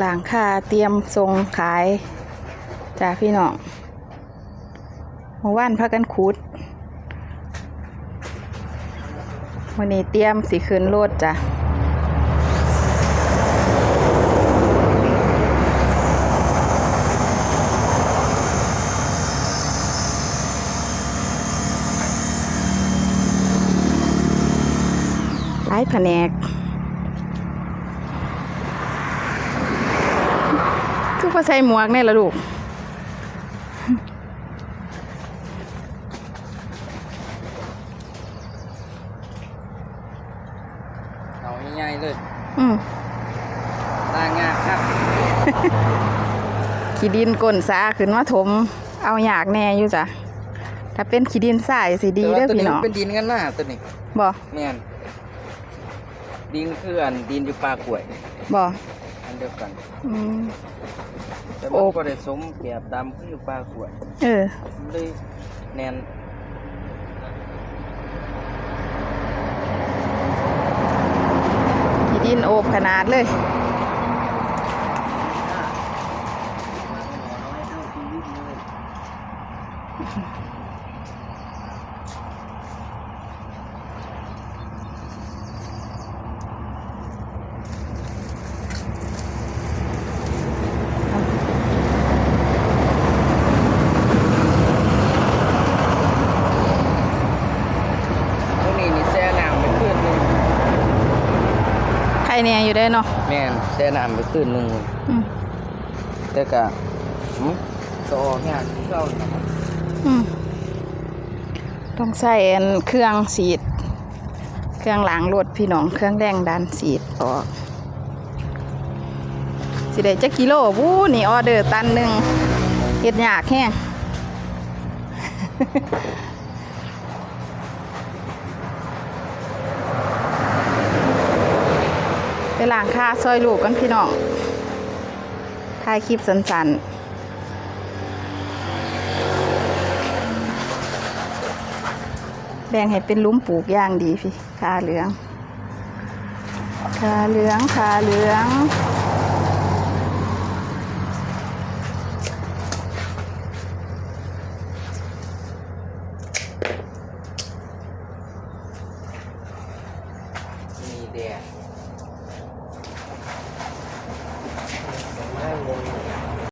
หลังคาเตรียมทรงขายจ้าพี่น้องเมื่อวานพากันขุดวันนี้เตรียมสีขึ้นรถจ้ะหลายแผนก คือพอใส่หมวกเนี่ยละลูกเอาง่ายๆเลยอืมลางงานครับขี้ดินก้นสาขึ้นมาถม เอาอยากแน่อยู่จ้ะถ้าเป็นขี้ดินทรายสิดีแต่เด้อว่าตัวพี่นี้น้องมันเป็นดินกันหน้าตัวนี้บ่แม่นดินคืออันดินอยู่ปลากล้วยบ่อัน เดียวกัน อืม แต่โอ้ มันก็ได้สมเกียบดำคืออยู่ปลากล้วยเออมันเลยแน่นขี้ดินโอบขนาดเลยตรงนี้นี่แช่น้ำไปคืนหนึง ใครเนี่ยอยู่ได้เนาะแม่นแช่น้ำไปคืนหนึงอืมแต่ก็หืมก็ออกยเจ้านะครับอืมต้องใส่อันเครื่องสีด เครื่องล้างรถพี่น้องเครื่องแรงดันสีดออกสิได้จักกิโลวู้นี่ออเดอร์ตันหนึ่งเฮ็ดยากแฮง ล้างค่าซอยลูกกันพี่น้องถ่ายคลิปสั้นๆแบ่งให้เป็นลุ้มปลูกย่างดีพี่ขาเหลืองขาเหลืองขาเหลือง มีแดด